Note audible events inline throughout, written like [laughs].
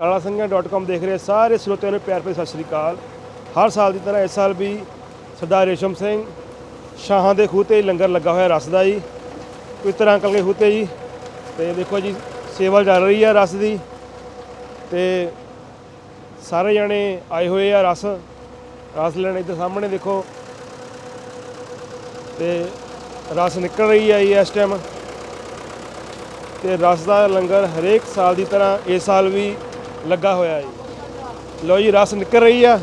ਕਾਲਾ ਕਾਲਾਸੰਗਿਆ.com ਦੇਖ ਰਹੇ ਸਾਰੇ ਸਰੋਤਿਆਂ ਨੂੰ ਪਿਆਰ ਭਰੀ ਸਤਿ ਸ੍ਰੀ ਅਕਾਲ। ਹਰ ਸਾਲ ਦੀ ਤਰ੍ਹਾਂ ਇਸ ਸਾਲ ਵੀ ਸਰਦਾਰ ਰੇਸ਼ਮ ਸਿੰਘ ਸ਼ਾਹਾਂ ਦੇ ਖੂਹ ਤੇ ਲੰਗਰ ਲੱਗਾ ਹੋਇਆ ਰਸ ਦਾ ਜੀ। ਪਿੱਤਰ ਅੰਕਲ ਦੇ ਖੂਹ ਤੇ ਜੀ। ਤੇ ਦੇਖੋ ਜੀ, ਸੇਵਾ ਚੱਲ ਰਹੀ ਹੈ ਰਸ ਦੀ। ਤੇ ਸਾਰੇ ਜਣੇ ਆਏ ਹੋਏ ਆ ਰਸ। ਰਸ ਲੈਣ ਇੱਧਰ ਸਾਹਮਣੇ ਦੇਖੋ। ਤੇ ਰਸ ਨਿਕਲ ਰਹੀ ਹੈ ਜੀ ਇਸ ਟਾਈਮ ਤੇ ਰਸ ਦਾ ਲੰਗਰ ਹਰੇਕ ਸਾਲ ਦੀ ਤਰ੍ਹਾਂ ਇਸ ਸਾਲ ਵੀ ਲੱਗਾ ਹੋਇਆ ਜੀ। ਲਓ ਜੀ, ਰਸ ਨਿਕਲ ਰਹੀ ਆ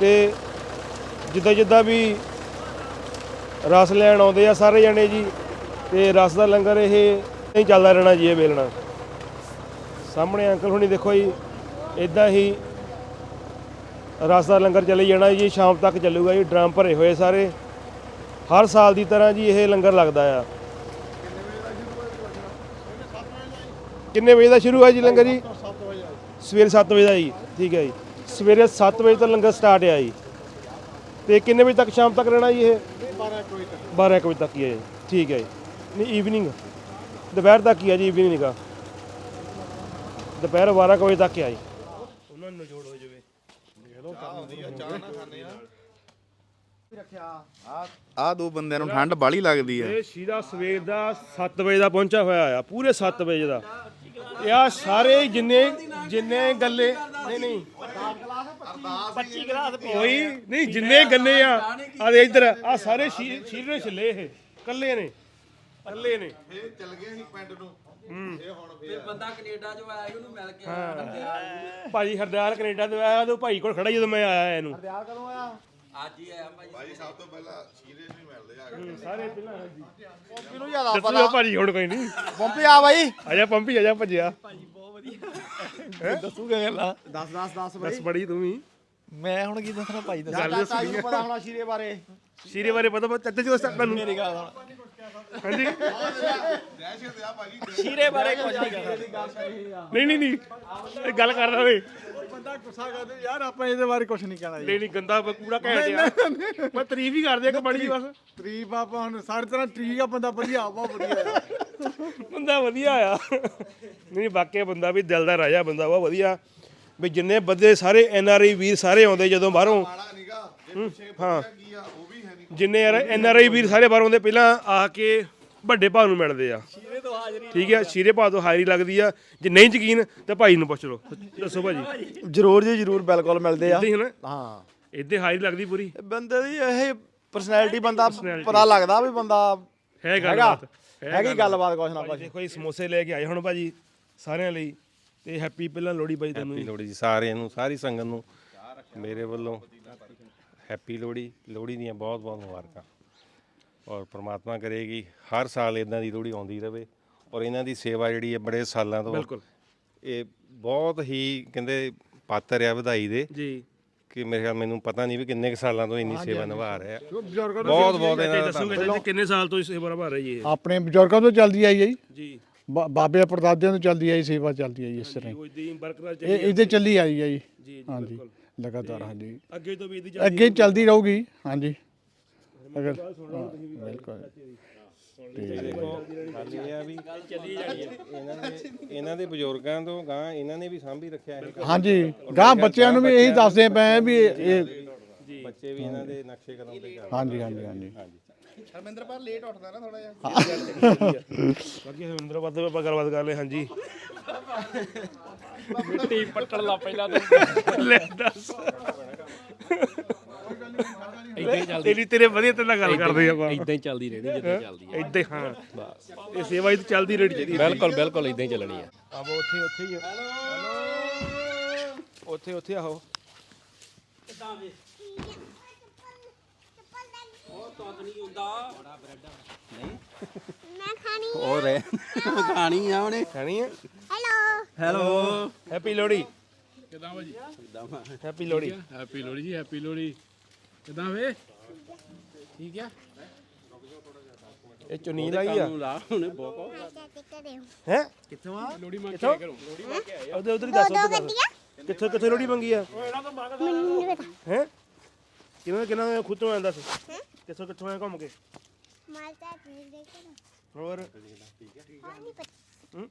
ਤੇ ਜਿੱਦਾਂ ਜਿੱਦਾਂ ਵੀ ਰਸ ਲੈਣ ਆਉਂਦੇ ਆ ਸਾਰੇ ਜਣੇ ਜੀ, ਤੇ ਰਸ ਦਾ ਲੰਗਰ ਇਹ ਨਹੀਂ ਚੱਲਦਾ ਰਹਿਣਾ ਜੀ ਇਹ ਵੇਲਣਾ। ਸਾਹਮਣੇ ਅੰਕਲ ਹੁਣੀ ਦੇਖੋ ਜੀ ਇਦਾਂ ਹੀ ਰਸ ਦਾ ਲੰਗਰ ਚੱਲੀ ਜਾਣਾ ਜੀ, ਸ਼ਾਮ ਤੱਕ ਚੱਲੂਗਾ ਜੀ, ਡਰਮ ਭਰੇ ਹੋਏ ਸਾਰੇ। ਹਰ ਸਾਲ ਦੀ ਤਰ੍ਹਾਂ ਜੀ ਇਹ ਲੰਗਰ ਲੱਗਦਾ ਆ। ਕਿੰਨੇ ਵਜੇ ਦਾ ਸ਼ੁਰੂ ਹੋਇਆ ਜੀ ਲੰਗਰ ਜੀ? ਸਵੇਰੇ 7 ਵਜੇ ਦਾ ਜੀ ਠੀਕ ਹੈ ਜੀ। ਸਵੇਰੇ 7 ਵਜੇ ਤੋਂ ਲੰਗਰ ਸਟਾਰਟ ਹੈ ਜੀ। ਤੇ ਕਿੰਨੇ ਵਜੇ ਤੱਕ ਸ਼ਾਮ ਤੱਕ ਰਹਿਣਾ ਜੀ ਇਹ? 12 ਵਜੇ ਤੱਕ ਹੀ ਹੈ ਜੀ। ਠੀਕ ਹੈ ਜੀ। ਨਹੀਂ ਈਵਨਿੰਗ ਦੁਪਹਿਰ ਤੱਕ ਹੀ ਹੈ ਜੀ ਈਵਨਿੰਗ ਦਾ ਦੁਪਹਿਰ 12 ਕੁ ਵਜੇ ਤੱਕ ਹੀ ਆ ਜੀ। ਉਹਨਾਂ ਨੂੰ ਜੋੜ ਹੋ ਜਾਵੇ ਆ ਦੋ ਬੰਦਿਆਂ ਨੂੰ ਠੰਡ ਬਾਲੀ ਲੱਗਦੀ ਹੈ ਇਹ ਸ਼ੀਰਾ ਸਵੇਰ ਦਾ 7 ਵਜੇ ਦਾ ਪਹੁੰਚਿਆ ਹੋਇਆ ਆ। ਪੂਰੇ 7 ਵਜੇ ਦਾ। ਇਹ ਆ ਸਾਰੇ ਜਿੰਨੇ ਜਿੰਨੇ ਗੱਲੇ ਨਹੀਂ ਨਹੀਂ। 25 ਗਲਾਸ ਕੋਈ ਨਹੀਂ ਜਿੰਨੇ ਗੰਨੇ ਆ ਆ ਦੇ ਇੱਧਰ ਆ ਸਾਰੇ ਸ਼ੀਰੇ ਛਿੱਲੇ ਇਹ ਕੱਲੇ ਨੇ ਕੱਲੇ ਨੇ। ਇਹ ਚੱਲ ਗਏ ਸੀ ਪਿੰਡ ਨੂੰ। ਇਹ ਹੁਣ ਫਿਰ ਬੰਦਾ ਕੈਨੇਡਾ ਚੋਂ ਆਇਆ ਉਹਨੂੰ ਮਿਲ ਕੇ ਆਇਆ। ਭਾਜੀ ਹਰਦਿਆਲ ਕੈਨੇਡਾ ਤੋਂ ਆਇਆ ਤੇ ਭਾਈ ਕੋਲ ਖੜਾ ਜਦੋਂ ਮੈਂ ਆਇਆ ਇਹਨੂੰ। ਅੱਜ ਹੀ ਆਇਆ ਭਾਈ ਭਾਈ ਸਭ ਤੋਂ ਪਹਿਲਾਂ ਸ਼ੀਰੇ ਨੂੰ ਹੀ ਮਿਲਦੇ ਆ। ਸਾਰੇ ਪਹਿਲਾਂ ਜੀ ਮੈਨੂੰ ਜ਼ਿਆਦਾ ਦੱਸੋ ਭਾਜੀ ਹੁਣ ਕੋਈ ਨਹੀਂ। ਪੰਪੀ ਆ ਬਾਈ। ਆਜਾ ਪੰਪੀ ਆਜਾ ਭੱਜਿਆ। ਦੱਸੂਗਾ ਗੱਲਾਂ। 10 10 10 ਦੱਸ ਬੜੀ ਤੂੰ ਵੀ। ਮੈਂ ਹੁਣ ਕੀ ਦੱਸਣਾ ਭਾਈ ਦੱਸ। ਗੱਲ ਦੱਸ ਨੂੰ ਪਤਾ ਹੋਣਾ ਸ਼ੀਰੇ ਬਾਰੇ। ਸ਼ੀਰੇ ਬਾਰੇ ਪਤਾ ਪਤਾ ਚੱਤੇ ਚੋਸ ਤੁਹਾਨੂੰ ਮੇਰੀ ਗੱਲ ਸੁਣ। ਹਾਂਜੀ। ਦਹਿਸ਼ਤ ਆ ਭਾਜੀ। ਸ਼ੀਰੇ ਬਾਰੇ ਕੁਝ ਨਹੀਂ ਕਹਿਣਾ। ਨਹੀਂ ਨਹੀਂ ਨਹੀਂ। ਇਹ ਗੱਲ ਕਰ ਰਹਾ ਵੇ ਬੰਦਾ ਗੁੱਸਾ ਕਰਦੇ ਯਾਰ ਆਪਾਂ ਇਹਦੇ ਬਾਰੇ ਕੁਝ ਨਹੀਂ ਕਹਿਣਾ ਨਹੀਂ ਨਹੀਂ ਗੰਦਾ ਬ- ਕੂੜਾ ਘੈਂਟ ਆ ਮੈਂ ਤਾਰੀਫ ਹੀ ਕਰਦੇ ਆ ਕਬੱਡੀ ਦੀ ਬਸ। ਤਰੀਫ ਆਪਾਂ ਹੁਣ ਸਾਰੀ ਤਰ੍ਹਾਂ ਠੀਕ ਆ ਬੰਦਾ ਵਧੀਆ ਬਹੁਤ ਵਧੀਆ ਬੰਦਾ ਵਧੀਆ ਆ। ਨਹੀਂ ਵਾਕਿਆ ਬੰਦਾ ਵੀ ਦਿਲ ਦਾ ਰਾਜਾ ਬੰਦਾ ਵਾ ਵਧੀਆ। ਵੀ ਜਿੰਨੇ ਬੰਦੇ ਸਾਰੇ ਐਨ ਆਰ ਆਈ ਵੀਰ ਸਾਰੇ ਆਉਂਦੇ ਜਦੋਂ ਬਾਹਰੋਂ। ਮਾੜਾ ਨੀਗਾ ਜੇ ਪਿੱਛੇ ਹਾਂ। ਕੀ ਆ ਉਹ ਵੀ ਹੈ ਨਹੀਂ ਜਿੰਨੇ ਐਨ ਆਰ ਆਈ ਵੀਰ ਸਾਰੇ ਬਾਹਰੋਂ ਆਉਂਦੇ ਪਹਿਲਾਂ ਆ ਕੇ ਵੱਡੇ ਭਾਅ ਨੂੰ ਮਿਲਦੇ ਆ। ਠੀਕ ਹੈ ਸ਼ੀਰੇ ਭਾਅ ਤੋਂ ਹਾਜ਼ਰੀ ਲੱਗਦੀ ਆ। ਜੇ ਨਹੀਂ ਯਕੀਨ ਤਾਂ ਭਾਈ ਨੂੰ ਪੁੱਛ ਲਓ। ਦੱਸੋ ਭਾਜੀ ਜਰੂਰ ਜੀ ਜਰੂਰ ਬਿਲਕੁਲ ਮਿਲਦੇ ਆ। ਇਦਾਂ ਹੀ ਹੈ ਨਾ? ਹਾਂ। ਇੱਥੇ ਹਾਜ਼ਰੀ ਲੱਗਦੀ ਪੂਰੀ? ਬੰਦੇ ਦੀ ਇਹ ਪਰਸਨੈਲਿਟੀ ਬੰਦਾ ਪਤਾ ਲੱਗਦਾ ਵੀ ਬੰਦਾ ਹੈ ਗੱਲਬਾਤ ਹੈਗੀ। ਗੱਲਬਾਤ ਕੁਛ ਨਾ ਕੁਛ। ਦੇਖੋ ਜੀ ਸਮੋਸੇ ਲੈ ਕੇ ਆਏ ਹੁਣ ਭਾਜੀ ਸਾਰਿਆਂ ਲਈ ਤੇ ਹੈਪੀ ਪਹਿਲਾਂ ਲੋਹੜੀ ਬਾਈ ਤੈਨੂੰ ਹੈਪੀ ਲੋਹੜੀ ਜੀ ਸਾਰਿਆਂ ਨੂੰ ਸਾਰੀ ਸੰਗਤ ਨੂੰ। ਮੇਰੇ ਵੱਲੋਂ ਹੈਪੀ ਲੋਹੜੀ ਲੋਹੜੀ ਦੀਆਂ ਬਹੁਤ ਬਹੁਤ ਮੁਬਾਰਕਾਂ। ਔਰ ਪ੍ਰਮਾਤਮਾ ਕਰੇਗੀ ਹਰ ਸਾਲ ਇਦਾਂ ਦੀ ਲੋਹੜੀ ਆਉਂਦੀ ਰਹੇ ਔਰ ਇਹਨਾਂ ਦੀ ਸੇਵਾ ਜਿਹੜੀ ਹੈ ਬੜੇ ਸਾਲਾਂ ਤੋਂ ਬਿਲਕੁਲ। ਇਹ ਬਹੁਤ ਹੀ ਕਹਿੰਦੇ ਪਾਤਰ ਆ ਵਧਾਈ ਦੇ ਜੀ। ਕਿ ਮੇਰੇ ਖਿਆਲ ਮੈਨੂੰ ਪਤਾ ਨਹੀਂ ਵੀ ਕਿੰਨੇ ਕੁ ਸਾਲਾਂ ਤੋਂ ਇੰਨੀ ਸੇਵਾ ਨਿਭਾ ਰਿਹਾ। ਬਹੁਤ ਬਹੁਤ ਇਹਨਾਂ ਦਾ ਦੱਸੋਗੇ ਜੀ ਕਿੰਨੇ ਸਾਲ ਤੋਂ ਇਸ ਸੇਵਾ ਨਿਭਾ ਰਹੀ ਹੈ ਆਪਣੇ ਬਜ਼ੁਰਗਾਂ ਤੋਂ ਚੱਲਦੀ ਆਈ ਹੈ ਜੀ। ਬਾਬੇ ਪਰਦਾਦਿਆਂ ਤੋਂ ਚੱਲਦੀ ਆਈ ਸੇਵਾ ਚੱਲਦੀ ਆਈ ਇਸ ਤਰ੍ਹਾਂ। ਇਹ ਇਹਦੇ ਚੱਲੀ ਆਈ ਹੈ ਜੀ। ਜੀ ਜੀ ਹਾਂਜੀ ਲਗਾਤਾਰ ਹਾਂਜੀ। ਅੱਗੇ ਤੋਂ ਵੀ ਇਹਦੀ ਅੱਗੇ ਚੱਲਦੀ ਰਹੂਗੀ ਹਾਂਜੀ। ਅਗਰ ਬਿਲਕੁਲ। ਗੱਲ ਇਹ ਆ ਵੀ ਇਹਨਾਂ ਦੇ ਇਹਨਾਂ ਦੇ ਬਜ਼ੁਰਗਾਂ ਤੋਂ ਗਾਂ ਇਹਨਾਂ ਨੇ ਵੀ ਸਾਂਭੀ ਰੱਖਿਆ ਇਹ ਹਾਂਜੀ ਗਾਂ ਬੱਚਿਆਂ ਨੂੰ ਵੀ ਇਹੀ ਦੱਸਦੇ ਪਏ ਆ ਵੀ ਇਹ ਬੱਚੇ ਵੀ ਇਹਨਾਂ ਦੇ ਨਕਸ਼ੇ ਕਦਮ ਤੇ ਹਾਂਜੀ ਹਾਂਜੀ ਹਾਂਜੀ। ਸ਼ਰਮਿੰਦਰ ਪਰ ਲੇਟ ਉੱਠਦਾ ਨਾ ਥੋੜਾ ਜਿਹਾ। ਬਾਕੀ ਹਰਿੰਦਰ ਬਾਦ ਆਪਾਂ ਗੱਲਬਾਤ ਕਰ ਲੈ ਹਾਂਜੀ। ਮਿੱਟੀ ਪੱਟਣ ਲਾ ਪਹਿਲਾਂ ਤਾਂ। ਲੈ ਦੱਸ। ਇਦਾਂ ਹੀ ਚੱਲਦੀ। ਤੇਰੀ ਤੇਰੇ ਵਧੀਆ ਤੇ ਨਾਲ ਗੱਲ ਕਰਦੇ ਆਪਾਂ। ਇਦਾਂ ਹੀ ਚੱਲਦੀ ਰਹਿਣੀ ਜਿੱਦਾਂ ਚੱਲਦੀ ਹੈ ਏਦਾਂ ਹੀ, ਹਾਂ। ਇਹ ਸੇਵਾ ਹੀ ਤਾਂ ਚੱਲਦੀ ਰਹਿਣੀ ਚਾਹੀਦੀ ਹੈ। ਬਿਲਕੁਲ ਬਿਲਕੁਲ ਇਦਾਂ ਹੀ ਚੱਲਣੀ ਹੈ ਆਪ ਉੱਥੇ ਉੱਥੇ ਹੀ ਆ। ਉੱਥੇ ਉੱਥੇ ਆਹੋ। ਮੈਂ ਖਾਣੀ ਹੋ ਰਹੇ। ਖਾਣੀ ਆ ਉਹਨੇ। ਖਾਣੀ ਹੈ hello hello happy Lohri. Happy Lohri. Happy Lohri ਜੀ ਹੈਪੀ ਲੋਹੜੀ। ਕਿਦਾਂ ਵੇ? ਠੀਕ ਆ? ਇਹ ਚੁੰਨੀ ਲਾਈ ਆ। ਲਾ ਉਹਨੇ ਬੋਕੋ ਚਾਚਾ ਕਰੇ ਹੈ ਲੋਹੜੀ ਮੰਗ ਕੇ ਕਰੋ ਉਹਦੇ ਉਧਰ ਹੀ ਦੱਸ ਦੋ ਉੱਧਰ ਦੱਸ। ਗੱਡੀਆਂ ਕਿੱਥੋਂ ਕਿੱਥੋਂ ਲੋਹੜੀ ਮੰਗੀ ਆ? ਹੈ? ਕਿਵੇਂ ਕਿਨਾਂ ਖੁੱਤੋਂ ਆਇਆ ਦੱਸ? ਕਿੱਥੋਂ ਕਿੱਥੋਂ ਆਇਆ ਘੁੰਮ ਕੇ? ਮਾਲਤਾ ਦੇ ਦੇ ਕੇ ਹੋਰ? ਹੁਣ ਨਹੀਂ ਪਤਾ। ਹੂੰ?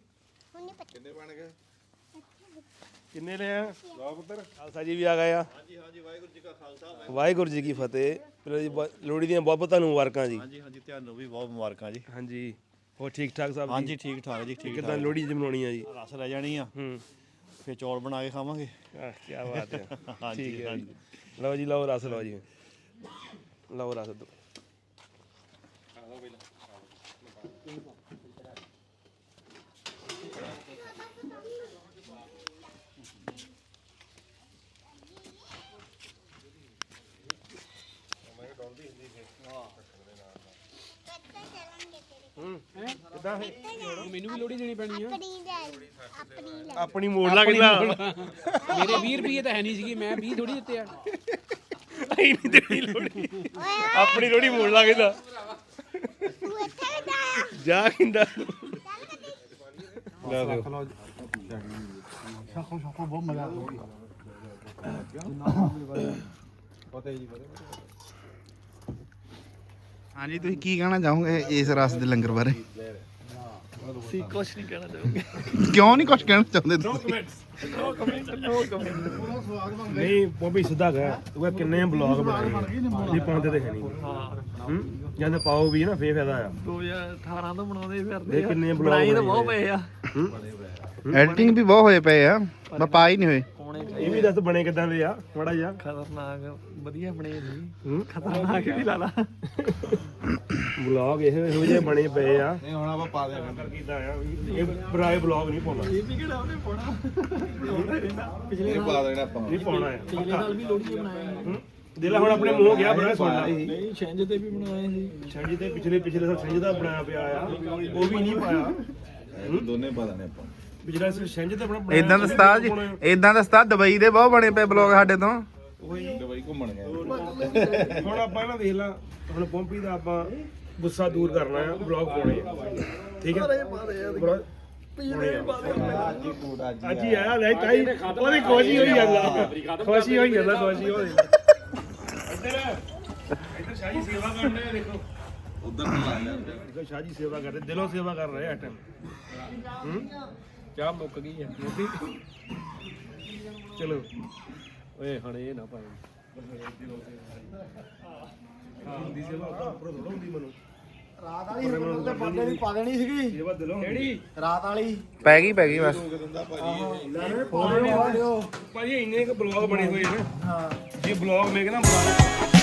ਹੁਣ ਨਹੀਂ ਪਤਾ। ਕਿੰਨੇ ਬਣ ਗਏ? ਕਿੰਨੇ ਲੈ ਆ ਲਓ ਪੁੱਤਰ। ਖਾਲਸਾ ਜੀ ਵੀ ਆ ਗਏ ਆ। ਹਾਂਜੀ ਹਾਂਜੀ ਵਾਹਿਗੁਰੂ ਜੀ ਕਾ ਵਾਹਿਗੁਰੂ ਜੀ ਕੀ ਫਤਿਹ। ਪਹਿਲਾਂ ਜੀ ਬ- ਲੋਹੜੀ ਦੀਆਂ ਬਹੁਤ ਬਹੁਤ ਤੁਹਾਨੂੰ ਮੁਬਾਰਕਾਂ ਜੀ। ਹਾਂਜੀ ਹਾਂਜੀ ਤੁਹਾਨੂੰ ਵੀ ਬਹੁਤ ਮੁਬਾਰਕਾਂ ਜੀ। ਹਾਂਜੀ ਹੋਰ ਠੀਕ ਠਾਕ ਸਭ ਹਾਂਜੀ ਠੀਕ ਠਾਕ ਜੀ ਠੀਕ ਕਿਦਾਂ ਲੋਹੜੀ ਜੀ ਮਨਾਉਣੀ ਆ ਜੀ? ਰਸ ਰਹਿ ਜਾਣੀ ਆ। ਹੂੰ। ਫੇ ਚੌਲ ਬਣਾ ਕੇ ਖਾਵਾਂਗੇ। ਆਹ ਕੀ ਬਾਤ ਹੈ। [laughs] ਹਾਂਜੀ, ਠੀਕ ਹੈ ਜੀ। ਲਓ ਜੀ ਲਓ ਰਸ ਲਓ ਜੀ। ਲਓ ਰਸ ਦੋ। ਕਿਦਾਂ ਹੈ? ਮੈਨੂੰ ਵੀ ਲੋੜੀ ਦੇਣੀ ਪੈਣੀ ਆ। ਆਪਣੀ ਲੈ ਆਪਣੀ ਲੈ ਆਪਣੀ ਮੋੜ ਲਾ ਕਿੰਨਾ ਮੇਰੇ 20 ਰੁਪਏ ਤਾਂ ਹੈ ਨਹੀਂ ਸੀਗੇ ਮੈਂ 20 ਥੋੜੀ ਦਿੱਤੇ ਆ। ਆਈ ਨਹੀਂ ਦੇਣੀ ਲੋੜੀ ਆਪਣੀ ਲੋੜੀ ਮੋੜ ਲਾ ਕਿੰਦਾ? ਤੂੰ ਇੱਥੇ ਵੀ ਆਇਆ ਜਾ ਕਿੰਦਾ? ਹਾਂਜੀ ਤੁਸੀਂ ਕੀ ਕਹਿਣਾ ਚਾਹੋਗੇ ਇਸ ਰਸ ਦੇ ਲੰਗਰ ਬਾਰੇ? ਸੀ ਕੁਝ ਨਹੀਂ ਕਹਿਣਾ ਚਾਹੂੰਗੇ। ਕਿਉਂ ਨਹੀਂ ਕੁਝ ਕਹਿਣਾ ਚਾਹੁੰਦੇ ਤੁਸੀਂ? ਨਹੀਂ ਬੋਬੀ ਸਿੱਧਾ ਗਿਆ ਤੂੰ ਕਿਹਾ ਕਿੰਨੇ ਬਲੌਗ ਬਣਾਏ ਨਹੀਂ ਪਾਉਂਦੇ ਤੇ ਹੈ ਨਹੀਂ। ਹੂੰ? ਜਾਂਦੇ ਪਾਓ ਵੀ ਨਾ ਫੇਰ ਫਾਇਦਾ ਆ। 2018 ਤੋਂ ਬਣਾਉਂਦੇ ਫਿਰਦੇ ਦੇਖ ਕਿੰਨੇ ਬਲੌਗ ਤਾਂ ਬਹੁਤ ਪਏ ਆ। ਐਡੀਟਿੰਗ ਵੀ ਬਹੁਤ ਹੋਏ ਪਏ ਆ ਮੈਂ ਪਾ ਹੀ ਨਹੀਂ ਹੋਏ। ਇਹ ਵੀ ਦੱਸ ਬਣੇ ਕਿਦਾਂ ਦੇ ਆ? ਥੋੜਾ ਜਿਹਾ। ਖਤਰਨਾਕ ਵਧੀਆ ਬਣੇ ਜੀ। ਹੂੰ? ਖਤਰਨਾਕ ਵੀ ਲਾ ਲਾ। ਬਲੌਗ ਇਹੋ ਇਹੋ ਜਿਹੇ ਬਣੇ ਪਏ ਆ। ਨਹੀਂ ਹੁਣ ਆਪਾਂ ਪਾ ਦਿਆਂਗੇ। ਕੀਤਾ ਆ? ਇਹ ਬਰਾਏ ਬਲੌਗ ਨਹੀਂ ਪਾਉਣਾ। ਇਹ ਵੀ ਕਿਹੜਾ ਉਹਨੇ ਪਾਉਣਾ? ਪਿਛਲੇ ਪਾ ਦੇਣਾ ਆਪਾਂ। ਨਹੀਂ ਪਾਉਣਾ ਹੈ ਪਿਛਲੇ ਸਾਲ ਵੀ ਲੋੜੀ ਬਣਾਏ ਹੂੰ? ਦਿਲ ਹੁਣ ਆਪਣੇ ਮੂੰਹ ਗਿਆ ਬੜਾ ਸੁਣ ਲਾ ਨਹੀਂ ਛਿੰਝ ਤੇ ਵੀ ਬਣਾਏ ਸੀ। ਛੰਜ ਤੇ ਪਿਛਲੇ ਪਿਛਲੇ ਸਾਲ ਛੰਜ ਦਾ ਬਣਾਇਆ ਪਿਆ ਆ। ਉਹ ਵੀ ਨਹੀਂ ਪਾਇਆ। ਦੋਨੇ ਪਾ ਦੇਣੇ ਆਪਾਂ। ਪਿਛਲਾ ਸਾਲ ਛੰਜ ਤੇ ਆਪਣਾ ਬਣਾਇਆ ਇਦਾਂ ਦਾ ਉਸਤਾਦ ਜੀ ਇਦਾਂ ਦਾ ਉਸਤਾਦ ਦੁਬਈ ਦੇ ਬਹੁਤ ਬਣੇ ਪਏ ਬਲੌਗ ਸਾਡੇ ਤੋਂ। ਦੁਬਈ ਘੁੰਮਣ ਗਏ। ਹੁਣ ਆਪਾਂ ਨਾ ਦੇਖ ਲਾ ਹੁਣ ਪੰਪੀ ਦਾ ਆਪਾਂ ਗੁੱਸਾ ਦੂਰ ਕਰਨਾ ਆ ਬਲੌਗ ਪਾਉਣੇ ਆ। ਠੀਕ ਹੈ। ਅੱਜ ਹੀ ਆਇਆ ਲੈ ਤਾਈ ਉਹਦੀ ਖੁਸ਼ੀ ਹੋਈ ਜਾਂਦਾ। ਖੁਸ਼ੀ ਹੋਈ ਜਾਂਦਾ ਖੁਸ਼ੀ ਹੋਈ ਇੱਧਰ ਇੱਧਰ ਸ਼ਾਹੀ ਸੇਵਾ ਕਰਨ ਦੇ ਦੇਖੋ। ਉਧਰ ਨੂੰ ਲਾ ਲਿਆ ਦੇਖੋ ਸ਼ਾਹ ਸੇਵਾ ਕਰਦੇ ਦਿਲੋਂ ਸੇਵਾ ਕਰ ਰਹੇ ਆ ਟਾਈਮ ਹੂੰ? ਚਾਹ ਮੁੱਕ ਗਈ ਆ। ਚਲੋ। ਓਏ ਹੁਣ ਇਹ ਨਾ ਪਾਈ ਹੁੰਦੀ ਸੇਵਾ ਉੱਪਰ ਥੋੜਾ ਹੁੰਦੀ ਮਨੂੰ। ਤੇ ਪਾਦੇ ਨਹੀਂ ਪਾ ਦੇਣੀ ਸੀਗੀ। ਸੇਵਾ ਦਿਲੋਂ ਕਿਹੜੀ? ਰਾਤ ਵਾਲੀ। ਪੈ ਗਈ ਪੈ ਗਈ ਬਸ। ਭਾਜੀ। ਇੰਨੇ ਕੁ ਬਲੌਗ ਬਣੇ ਹੋਏ ਨੇ। ਹਾਂ। ਜੇ ਬਲੌਗ ਮੈਂ ਕਹਿੰਦਾ ਬਣਾ